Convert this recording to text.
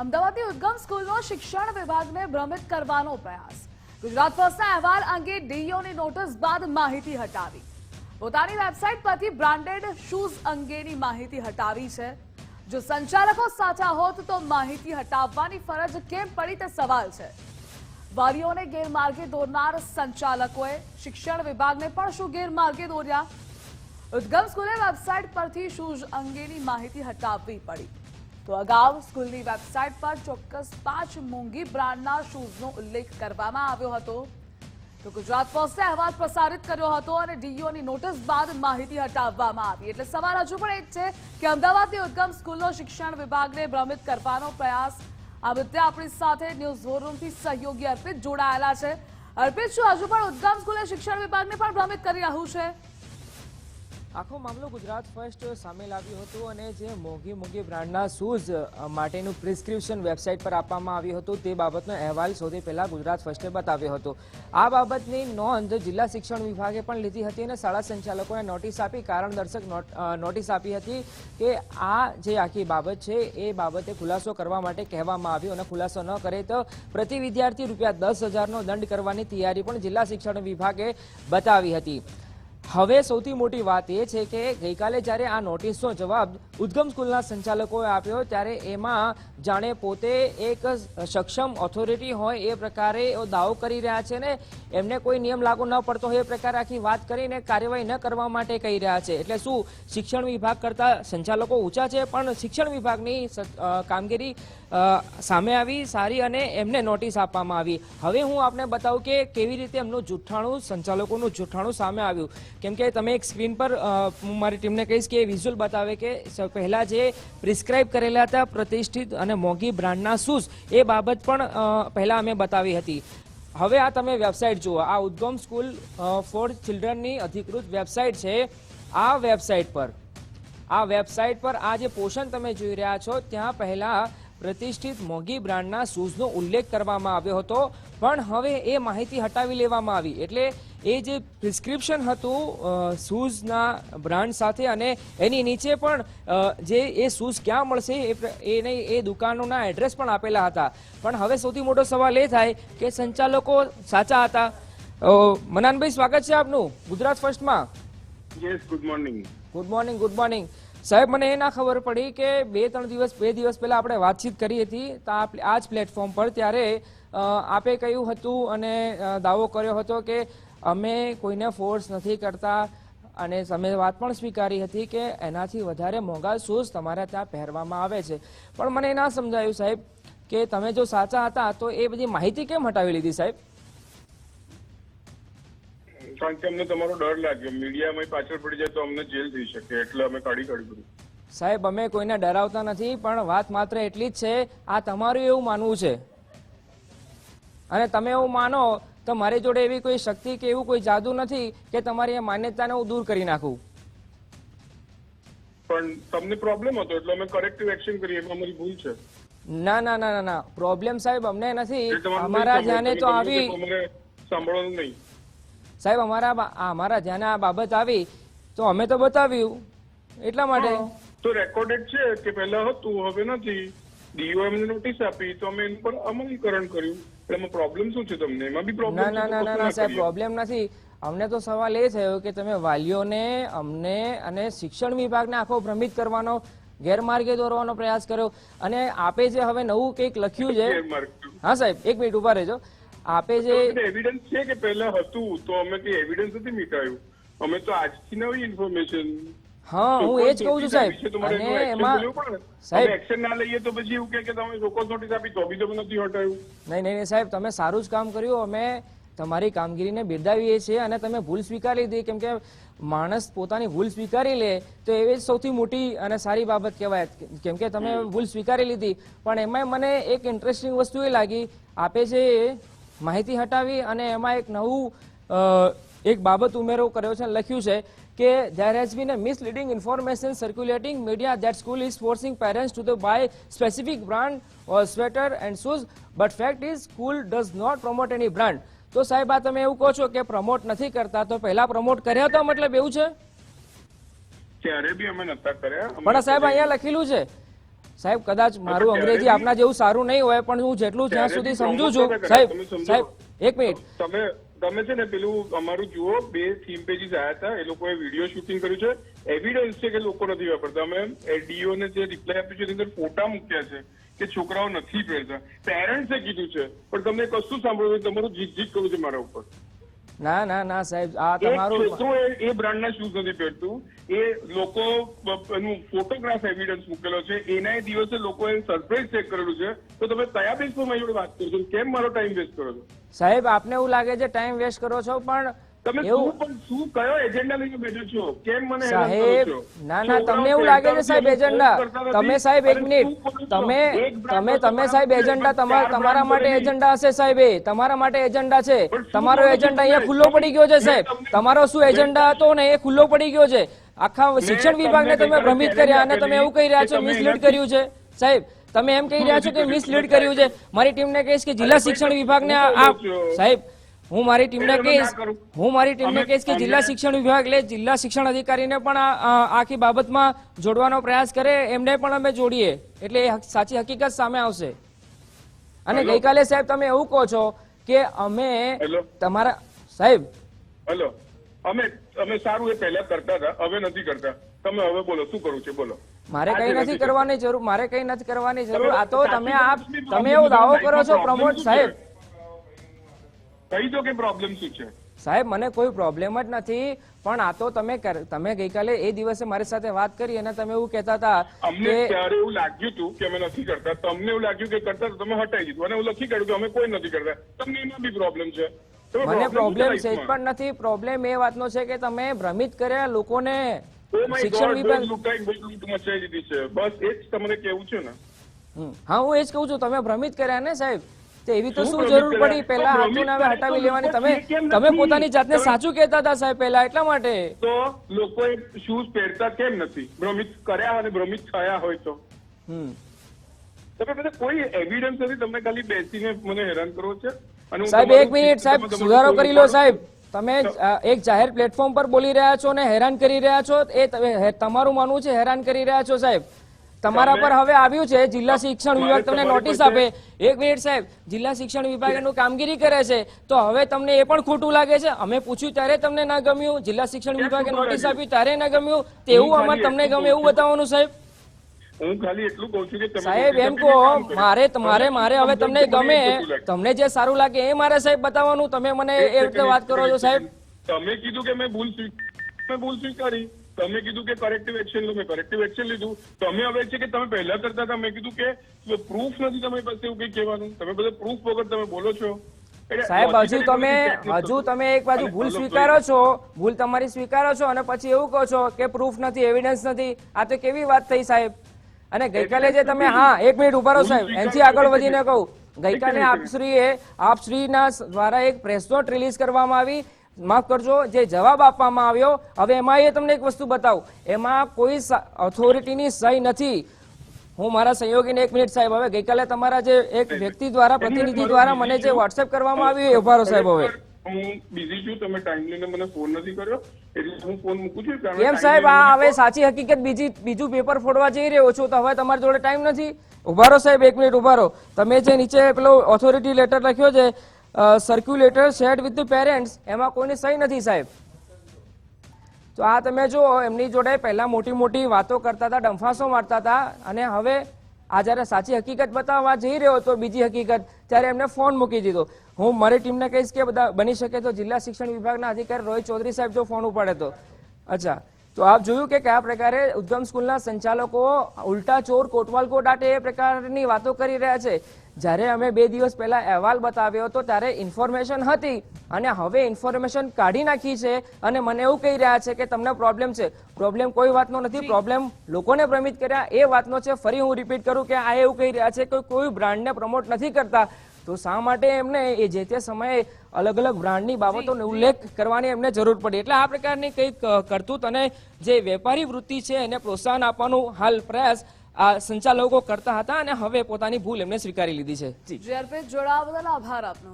અમદાવાદની ઉદ્ગમ સ્કૂલનો શિક્ષણ વિભાગને ભ્રમિત કરવાનો પ્રયાસ. ગુજરાત ફર્સ્ટના અહેવાલ અંગે ડીઈઓની નોટિસ બાદ માહિતી હટાવી. પોતાની વેબસાઇટ પરથી બ્રાન્ડેડ શૂઝ અંગેની માહિતી હટાવી છે. જો સંચાલકો સાચા હોત તો માહિતી હટાવવાની ફરજ કેમ પડી તે સવાલ છે. વાલીઓને ગેરમાર્ગે દોરનાર સંચાલકોએ શિક્ષણ વિભાગને પણ શું ગેરમાર્ગે દોર્યા? ઉદ્ગમ સ્કૂલે વેબસાઇટ પરથી શૂઝ અંગેની માહિતી હટાવવી પડી. તો અગાઉ સ્કૂલની વેબસાઇટ પર ચોક્કસ પાંચ મોંઘી બ્રાન્ડના શૂઝનો ઉલ્લેખ કરવામાં આવ્યો હતો. તો ગુજરાત ફર્સ્ટે અહેવાલ પ્રસારિત કર્યો હતો અને ડીઈઓની નોટિસ બાદ માહિતી હટાવવામાં આવી. એટલે સવાલ હજુ પણ એક છે કે અમદાવાદની ઉદ્ગમ સ્કૂલનો શિક્ષણ વિભાગને ભ્રમિત કરવાનો પ્રયાસ આ મુદ્દે આપણી સાથે ન્યૂઝ વોરૂમથી સહયોગી અર્પિત જોડાયેલા છે. અર્પિત શું, હજુ પણ ઉદ્ગમ સ્કૂલે શિક્ષણ વિભાગને પણ ભ્રમિત કરી રહ્યું છે? આખો મામલો ગુજરાત ફર્સ્ટ સામે લાવ્યો હતો અને જે મોંઘી મોંઘી બ્રાન્ડના શૂઝ માટેનું પ્રિસ્ક્રિપ્શન વેબસાઇટ પર આપવામાં આવ્યું હતું, તે બાબતનો અહેવાલ સૌથી પહેલા ગુજરાત ફર્સ્ટે બતાવ્યો હતો. આ બાબતની નોંધ જિલ્લા શિક્ષણ વિભાગે પણ લીધી હતી અને શાળા સંચાલકોને નોટિસ આપી, કારણદર્શક નોટ- નોટિસ આપી હતી કે આ જે આખી બાબત છે, એ બાબતે ખુલાસો કરવા માટે કહેવામાં આવ્યું અને ખુલાસો ન કરે તો પ્રતિ વિદ્યાર્થી રૂપિયા દસ હજારનો દંડ કરવાની તૈયારી પણ જિલ્લા શિક્ષણ વિભાગે બતાવી હતી. હવે સૌથી મોટી વાત એ છે કે ગઈકાલે જ્યારે આ નોટિસનો જવાબ ઉદ્ગમ સ્કૂલના સંચાલકોએ આપ્યો ત્યારે એમાં જાણે પોતે એક સક્ષમ ઓથોરિટી હોય એ પ્રકારે દાવો કરી રહ્યા છે ને એમને કોઈ નિયમ લાગુ ન પડતો હોય એ પ્રકારે આખી વાત કરીને કાર્યવાહી ન કરવા માટે કહી રહ્યા છે. એટલે શું શિક્ષણ વિભાગ કરતા સંચાલકો ઊંચા છે? પણ શિક્ષણ વિભાગની કામગીરી સામે આવી, સારી અને એમને નોટિસ આપવામાં આવી. હવે હું આપને બતાવું કે કેવી રીતે એમનું જુઠ્ઠાણું સંચાલકોનું જુઠ્ઠાણું સામે આવ્યું. કેમ કે તમે એક સ્ક્રીન પર હું મારી ટીમને કહીશ કે એ વિઝ્યુઅલ બતાવે કે પહેલાં જે પ્રિસ્ક્રાઇબ કરેલા હતા પ્રતિષ્ઠિત અને મોંઘી બ્રાન્ડના શૂઝ એ બાબત પણ પહેલાં અમે બતાવી હતી. હવે આ તમે વેબસાઇટ જુઓ. આ ઉદ્ગમ સ્કૂલ ફોર ચિલ્ડ્રનની અધિકૃત વેબસાઇટ છે. આ વેબસાઇટ પર, આ વેબસાઇટ પર આ જે પોષણ તમે જોઈ રહ્યા છો, ત્યાં પહેલા પ્રતિષ્ઠિત મોંઘી બ્રાન્ડના શૂઝનો ઉલ્લેખ કરવામાં આવ્યો હતો. પણ હવે એ માહિતી હટાવી લેવામાં આવી. એટલે એ જે પ્રિસ્ક્રિપ્શન હતું શૂઝના બ્રાન્ડ સાથે અને એની નીચે પણ જે એ શૂઝ ક્યાં મળશે એને એ દુકાનોના એડ્રેસ પણ આપેલા હતા. પણ હવે સૌથી મોટો સવાલ એ થાય કે સંચાલકો સાચા હતા. મનાનભાઈ સ્વાગત છે આપનું Gujarat ફર્સ્ટમાં. Yes good morning good morning good morning સાહેબ, મને એ ના ખબર પડી કે બે ત્રણ દિવસ, બે દિવસ પહેલા આપણે વાતચીત કરી હતી, તો આ જ પ્લેટફોર્મ પર ત્યારે આપે કહ્યું હતું અને દાવો કર્યો હતો કે અમે કોઈને ફોર્સ નથી કરતા અને તમે વાત પણ સ્વીકારી હતી કે એનાથી વધારે મોંઘા શૂઝ તમારે ત્યાં પહેરવામાં આવે છે. પણ મને એ ના સમજાયું સાહેબ કે તમે જો સાચા હતા તો એ બધી માહિતી કેમ હટાવી લીધી સાહેબ? કારણ કે અમને તમારો ડર લાગ્યો. મીડિયામાં પાછળ પડી જાય તો અમને જેલ થઈ શકે. એટલે અમે કાઢી કાઢી બધું. સાહેબ અમે કોઈને ડરાવતા નથી પણ વાત માત્ર એટલી જ છે આ તમારું એવું માનવું છે. અને તમે એવું માનો તો મારી જોડે એવી કોઈ શક્તિ કે એવું કોઈ જાદુ નથી કે તમારી એ માન્યતાને હું દૂર કરી નાખું? પણ તમને પ્રોબ્લેમ હતો એટલે અમે કરેક્ટિવ એક્શન કરી એમાં અમારી ભૂલ છે. ના ના ના ના પ્રોબ્લેમ સાહેબ અમને નથી. અમારા ધ્યાને તો આવી સાંભળવાનું નહીં. સાહેબ અમારા અમારા ધ્યાને આ બાબત આવી તો અમે તો બતાવ્યું. એટલા માટે? તો રેકોર્ડેડ છે કે પહેલા હતું હવે નથી. ડીઓ એમને નોટિસ આપી તો અમે એના પર અમલીકરણ કર્યું. એમાં પ્રોબ્લેમ શું છે તમને? એમાં બી પ્રોબ્લેમ ના ના ના ના ના સાહેબ પ્રોબ્લેમ નથી. અમને તો સવાલ એ થયો કે તમે વાલીઓને અમને અને શિક્ષણ વિભાગને આખો ભ્રમિત કરવાનો ગેરમાર્ગે દોરવાનો પ્રયાસ કર્યો. અને આપે જે હવે નવું કંઈક લખ્યું છે હા સાહેબ એક મિનિટ ઊભા રહેજો. આપે જે એવિડન્સ છે કે પહેલા હતું તો અમે કઈ એવિડન્સ નથી મીટાયું. અમે તો આજથી નવી ઇન્ફોર્મેશન હા હું એ જ કહું છું સાહેબ. અને એમાં સાહેબ એક્શન ના લઈએ તો પછી એવું કે તમે લોકો નોટિસ આપી તો બી તમે નથી હટાયું. નહીં નહીં નહીં સાહેબ તમે સારું જ કામ કર્યું. અમે તમારી કામગીરીને બિરદાવીએ છીએ અને તમે ભૂલ સ્વીકારી દીધી. કેમ કે માણસ પોતાની ભૂલ સ્વીકારી લે તો એ જ સૌથી મોટી અને સારી બાબત કહેવાય. કેમ કે તમે ભૂલ સ્વીકારી લીધી. પણ એમાં મને એક ઇન્ટરેસ્ટિંગ વસ્તુ એ લાગી. આપે જે માહિતી હટાવી અને એમાં એક નવું અ, એક બાબત ઉમેરો કર્યો છે લખ્યું છે કે there has been a misleading information circulating media that school is forcing parents to the buy specific brand or sweater and shoes but fact is school does not promote any brand તો સાહેબ આ તમે એવું કહો છો કે promote નથી કરતા તો પહેલા પ્રમોટ કર્યા હતા મતલબ એવું છે ત્યારે બી અમે નતા કર્યા પણ સાહેબ અહીંયા લખેલું છે સાહેબ કદાચ મારું અંગ્રેજી આપના જેવું સારું નહીં હોય પણ હું જેટલું જ્યાં સુધી સમજુ છું. સાહેબ સાહેબ એક મિનિટ. તમે તમે છે ને પેલું અમારું જુઓ બે થીમ પેજીસ આયા હતા એ લોકોએ વીડિયો શૂટિંગ કર્યું છે. એવિડન્સ છે કે લોકો નથી વાપરતા. અમે ડીઓ ને જે રિપ્લાય આપ્યું છે એની અંદર ફોટા મૂક્યા છે કે છોકરાઓ નથી પહેરતા. પેરેન્ટ્સે કીધું છે. પણ તમને કશું સાંભળ્યું તમારું જીત જીત કરવું છે મારા ઉપર. ના ના ના સાહેબ આ તમારું છોકરો એ- બ્રાન્ડ બ્રાન્ડના શૂઝ નથી પહેરતું. એ લોકો એનું ફોટોગ્રાફ એવિડન્સ મૂકેલો છે. એના દિવસે દિવસે લોકોએ સરપ્રાઈઝ ચેક કરેલું છે. તો તમે કયા બેસ પર મારી જોડે વાત કરો છો? કેમ મારો ટાઈમ વેસ્ટ કરો છો? સાહેબ આપને એવું લાગે છે ટાઈમ વેસ્ટ કરો છો પણ તમે શું પણ શું કયો એજન્ડા લઈને બેઠો છો? કેમ મને સાહેબ ના ના તમને એવું લાગે છે સાહેબ એજન્ડા. તમે સાહેબ એક મિનિટ? તમે તમે સાહેબ એજન્ડા તમારા તમારા માટે એજન્ડા હશે સાહેબ એ. તમારા માટે એજન્ડા છે. તમારો એજન્ડા અહીંયા ખુલ્લો પડી ગયો છે સાહેબ. તમારો શું એજન્ડા હતો ને એ ખુલ્લો પડી ગયો છે. આખા શિક્ષણ વિભાગને તમે ભ્રમિત કર્યા અને તમે એવું કહી રહ્યા છો મિસલીડ કર્યું છે. સાહેબ તમે એમ કહી રહ્યા છો કે મિસલીડ કર્યું. કર્યું છે. મારી ટીમને કહીશ કે જિલ્લા શિક્ષણ વિભાગને આ સાહેબ હું મારી ટીમને કહીશ હું મારી ટીમને કહીશ કે જિલ્લા શિક્ષણ વિભાગ લે જિલ્લા શિક્ષણ અધિકારીને પણ આખી બાબતમાં જોડવાનો પ્રયાસ કરે એમને પણ અમે જોડીએ. એટલે સાચી હકીકત સામે આવશે. અને ગઈકાલે સાહેબ તમે એવું કહો છો કે અમે તમારા સાહેબ. હેલો. અમે અમે સારું એ પહેલા કરતા હતા હવે નથી કરતા. તમે હવે બોલો શું કરવું છે? બોલો. મારે કઈ નથી કરવાની જરૂર મારે કઈ નથી કરવાની જરૂર. આ તો તમે આપ તમે એવો દાવો કરો છો પ્રમોદ સાહેબ? કહી દો કે પ્રોબ્લેમ શું છે? સાહેબ મને કોઈ પ્રોબ્લેમ જ નથી પણ આ તો તમે તમે ગઈકાલે એ દિવસે મારી સાથે વાત કરી અને તમે એવું કહેતા હતા અમને ત્યારે એવું લાગ્યું હતું કે અમે નથી કરતા. તમને એવું લાગ્યું કે કરતા તમે હટાઈ દીધું. અને હું લખી કાઢ્યું કે અમે કોઈ નથી કરતા. તમને એમાં બી પ્રોબ્લેમ છે? મને પ્રોબ્લેમ છે પણ. નથી. પ્રોબ્લેમ એ વાતનો છે કે તમે ભ્રમિત કર્યા લોકોને Oh શિક્ષણ વિભાગ બસ એ જ તમને કેવું છે ને. હા હું એ જ કહું છું. તમે ભ્રમિત કર્યા ને સાહેબ? તો એવી તો શું જરૂર પડી? પહેલા હાથું ભ્રમિત ને હવે કર્યા હટાવી લેવાની. તમે તમે પોતાની જાતને સાચું કહેતા હતા સાહેબ પહેલા એટલા માટે. તો લોકોએ શૂઝ પહેરતા કેમ નથી? ભ્રમિત કર્યા અને ભ્રમિત થયા હોય તો. હમ. તમે બધા કોઈ એવિડન્સ નથી તમે ખાલી બેસીને મને હેરાન કરો છે? સાહેબ એક મિનિટ સાહેબ સુધારો કરી લો સાહેબ. તમે એક જાહેર પ્લેટફોર્મ પર બોલી રહ્યા છો ને હેરાન કરી રહ્યા છો? એ તમારું માનવું છે હેરાન કરી રહ્યા છો સાહેબ? તમારા પર હવે આવ્યું છે. જિલ્લા શિક્ષણ વિભાગ તમને નોટિસ આપે. એક મિનિટ સાહેબ જિલ્લા શિક્ષણ વિભાગ એનું કામગીરી કરે છે તો હવે તમને એ પણ ખોટું લાગે છે. અમે પૂછ્યું ત્યારે તમને ના ગમ્યું. જિલ્લા શિક્ષણ વિભાગે નોટિસ? આપી ત્યારે ના ગમ્યું. તેવું અમારે તમને ગમે એવું બતાવવાનું સાહેબ? હું ખાલી એટલું કહું છું કે સાહેબ એમ કહો મારે મારે મારે હવે તમને ગમે તમને જે સારું લાગે એ મારે સાહેબ બતાવવાનું. તમે મને એ રીતે વાત કરો છો સાહેબ. તમે કીધું કે મેં ભૂલ સ્વીક- ભૂલ સ્વીકારી. તમે કીધું કે કરેક્ટિવ એક્શન લો. મેં કરેક્ટિવ એક્શન લીધું. તમે હવે છે કે તમે પહેલા કરતા હતા. મેં કીધું કે પ્રૂફ નથી તમારી પાસે એવું કઈ કહેવાનું. તમે બધા પ્રૂફ વગર તમે બોલો છો. સાહેબ હજુ તમે હજુ તમે એક બાજુ ભૂલ સ્વીકારો છો. ભૂલ તમારી સ્વીકારો છો અને પછી એવું કહો છો કે પ્રૂફ નથી એવિડન્સ નથી. આ તો કેવી વાત થઈ સાહેબ? અને ગઈકાલે જે તમે હા એક મિનિટ ઊભા રહો સાહેબ. એનથી આગળ વધીને કહું. ગઈકાલે. આપશ્રીએ આપશ્રીના દ્વારા એક પ્રેસ નોટ રિલીઝ કરવામાં આવી. માફ કરજો જે જવાબ આપવામાં આવ્યો હવે એમાં એ તમને એક વસ્તુ બતાવું. એમાં કોઈ ઓથોરિટીની સહી નથી. હું મારા સહયોગીને એક મિનિટ સાહેબ હવે ગઈકાલે તમારા જે એક વ્યક્તિ દ્વારા પ્રતિનિધિ દ્વારા મને જે વોટ્સએપ કરવામાં આવ્યું એ ઉભારો સાહેબ હવે. હું બિઝી છું તમે ટાઈમ લઈને મને ફોન નથી કર્યો એટલે હું ફોન મૂકું છું કેમ સાહેબ? આ હવે સાચી હકીકત બીજી બીજું પેપર ફોડવા જઈ રહ્યો છું તો હવે તમારી જોડે ટાઈમ નથી. ઊભા રહો સાહેબ એક મિનિટ ઊભા રહો તમે જે નીચે પેલો ઓથોરિટી લેટર લખ્યો છે circular shared with the parents એમાં કોઈની સહી નથી સાહેબ. તો આ તમે જુઓ, એમની જોડે પહેલા મોટી મોટી વાતો કરતા હતા, ડંફાસો મારતા હતા. અને હવે આ જ્યારે સાચી હકીકત બતાવવા જઈ રહ્યો હતો, બીજી હકીકત, ત્યારે એમને ફોન મૂકી દીધો. હું મારી ટીમને કહીશ કે બધા બની શકે તો જિલ્લા શિક્ષણ વિભાગના અધિકારી રોહિત ચૌધરી સાહેબ જો ફોન ઉપાડે તો. અચ્છા. તો આપ જોયું કે કયા પ્રકારે ઉદ્ગમ સ્કૂલના સંચાલકો ઉલટા ચોર કોટવાલ કોટ આટે એ પ્રકારની વાતો કરી રહ્યા છે. જ્યારે અમે બે દિવસ પહેલા અહેવાલ બતાવ્યો હતો ત્યારે ઇન્ફોર્મેશન હતી અને હવે ઇન્ફોર્મેશન કાઢી નાખી છે અને મને એવું કહી રહ્યા છે કે તમને પ્રોબ્લેમ છે. પ્રોબ્લેમ કોઈ વાતનો નથી પ્રોબ્લેમ લોકોને ભ્રમિત કર્યા. એ વાતનો છે ફરી હું રિપીટ કરું કે આ એવું કહી રહ્યા છે કે કોઈ બ્રાન્ડને પ્રમોટ નથી કરતા. તો શા માટે એમને એ જે તે સમયે અલગ અલગ બ્રાન્ડની બાબતોનો ઉલ્લેખ કરવાની એમને જરૂર પડી? એટલે આ પ્રકારની કંઈક કરતું કરતૂત અને જે વેપારી વૃત્તિ છે એને પ્રોત્સાહન આપવાનું હાલ પ્રયાસ સંચાલકો કરતા હતા અને હવે પોતાની ભૂલ એમને સ્વીકારી લીધી છે જી જોડાવા બદલ આભાર આપનો